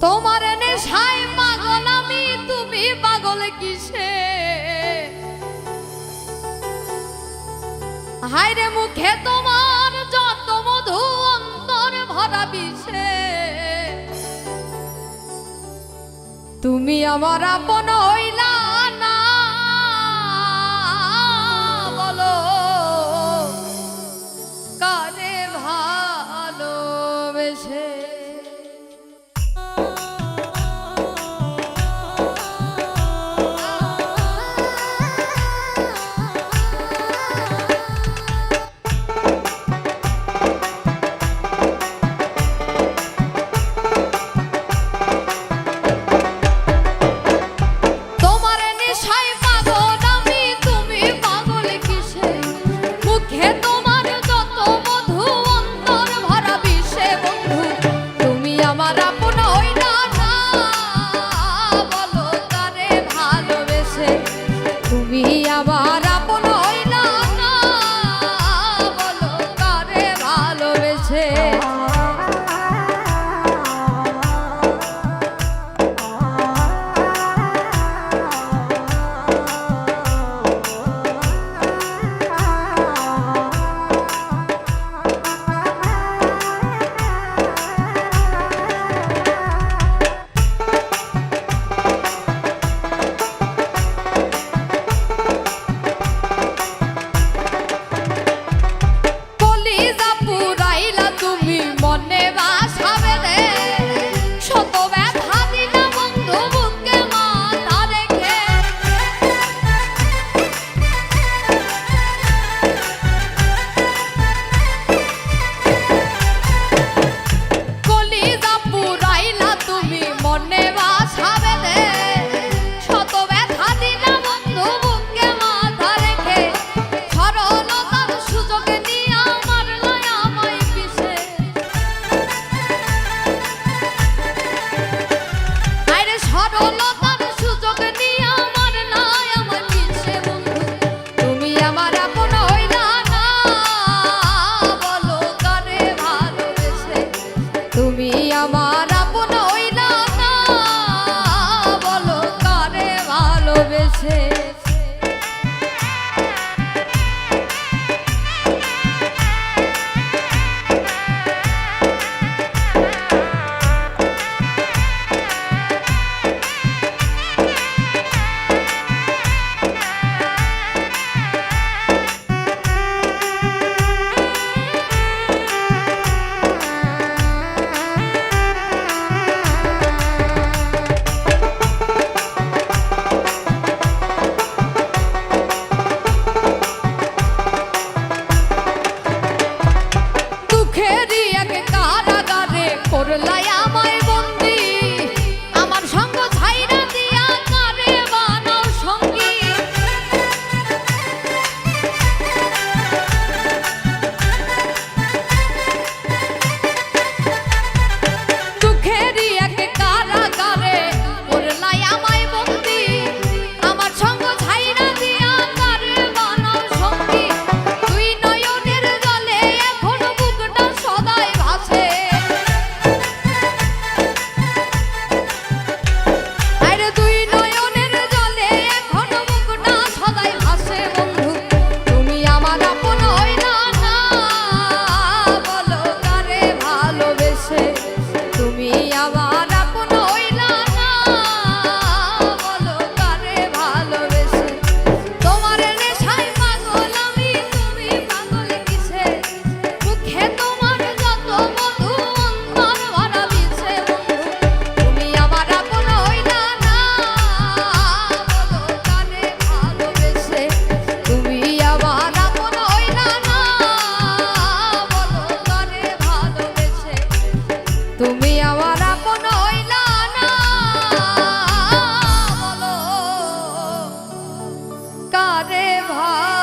তোমার নেশায় পাগল আমি, তুমি পাগল কিসে? হায়রে মুখে তোমার যত মধু অন্তর ভরা বিষে। তুমি আমার আপন হইলা না, বলো। কারে ভালোবেসে Yamada. রে ভাই